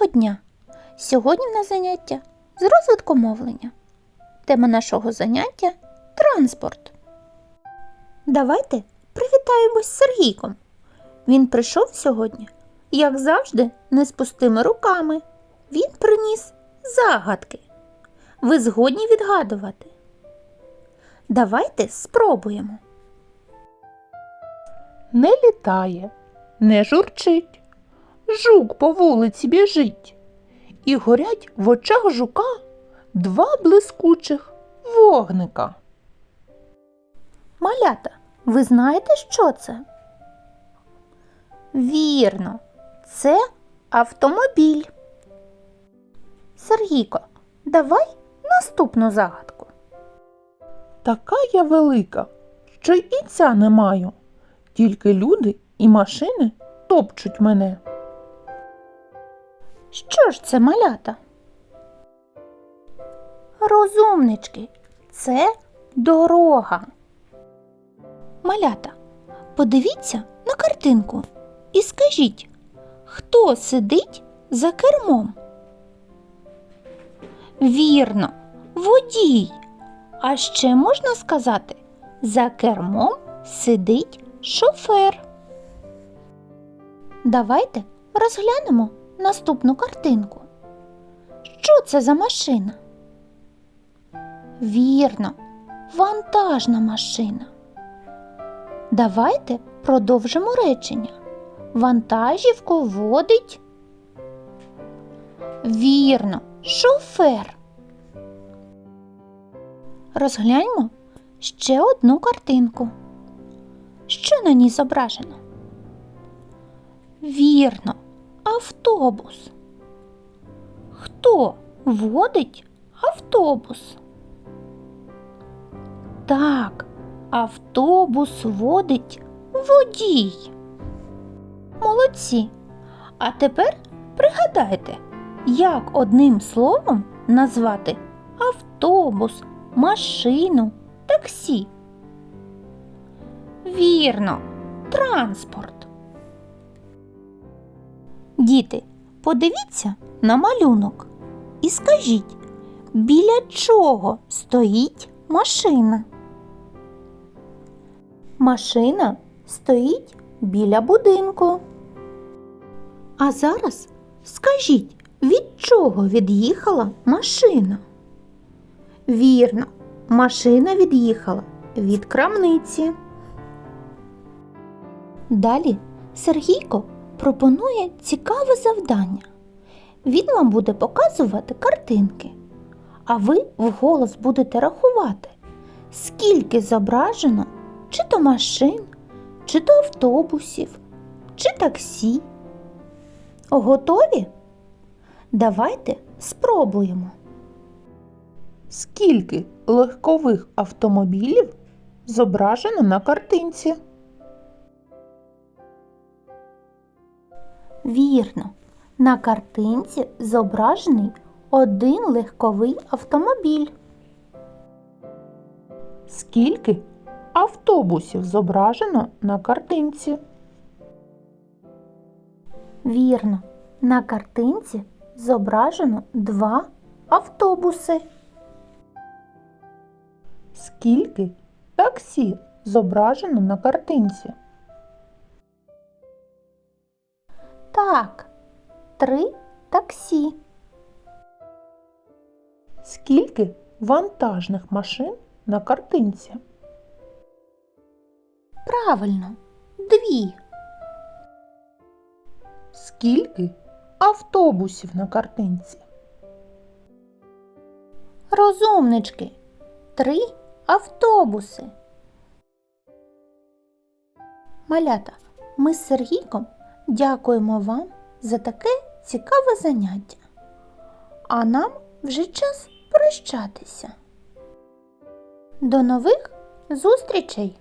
Доброго дня! Сьогодні в заняття з розвитку мовлення. Тема нашого заняття транспорт. Давайте привітаємось з Сергійком. Він прийшов сьогодні, як завжди, не з пустими руками. Він приніс загадки. Ви згодні відгадувати? Давайте спробуємо. не літає, не журчить, жук по вулиці біжить, і горять в очах жука два блискучих вогника. Малята, ви знаєте, що це? Вірно, це автомобіль. Сергійко, давай наступну загадку. Така я велика, що й і ця не маю, тільки люди і машини топчуть мене. Що ж це малята? Розумнички, це дорога. Малята, подивіться на картинку і скажіть, хто сидить за кермом? Вірно, водій. А ще можна сказати, за кермом сидить шофер. Давайте розглянемо наступну картинку. Що це за машина? Вірно, вантажна машина. Давайте продовжимо речення. Вантажівку водить. Вірно, шофер. Розгляньмо ще одну картинку. Що на ній зображено? Вірно, автобус. Хто водить автобус? Так, автобус водить водій. Молодці. А тепер пригадайте, як одним словом назвати автобус, машину, таксі. Вірно, транспорт. Діти, подивіться на малюнок і скажіть, біля чого стоїть машина? Машина стоїть біля будинку. А зараз скажіть, від чого від'їхала машина? Вірно, машина від'їхала від крамниці. Далі Сергійко пропонує цікаве завдання. Він вам буде показувати картинки, а ви вголос будете рахувати, скільки зображено чи то машин, чи то автобусів, чи таксі. Готові? Давайте спробуємо. Скільки легкових автомобілів зображено на картинці? Вірно, на картинці зображений один легковий автомобіль. Скільки автобусів зображено на картинці? Вірно, на картинці зображено два автобуси. Скільки таксі зображено на картинці? Так, три таксі. Скільки вантажних машин на картинці? Правильно, дві. Скільки автобусів на картинці? Розумнички, три автобуси. Малята, ми з Сергійком дякуємо вам за таке цікаве заняття. А нам вже час прощатися. До нових зустрічей!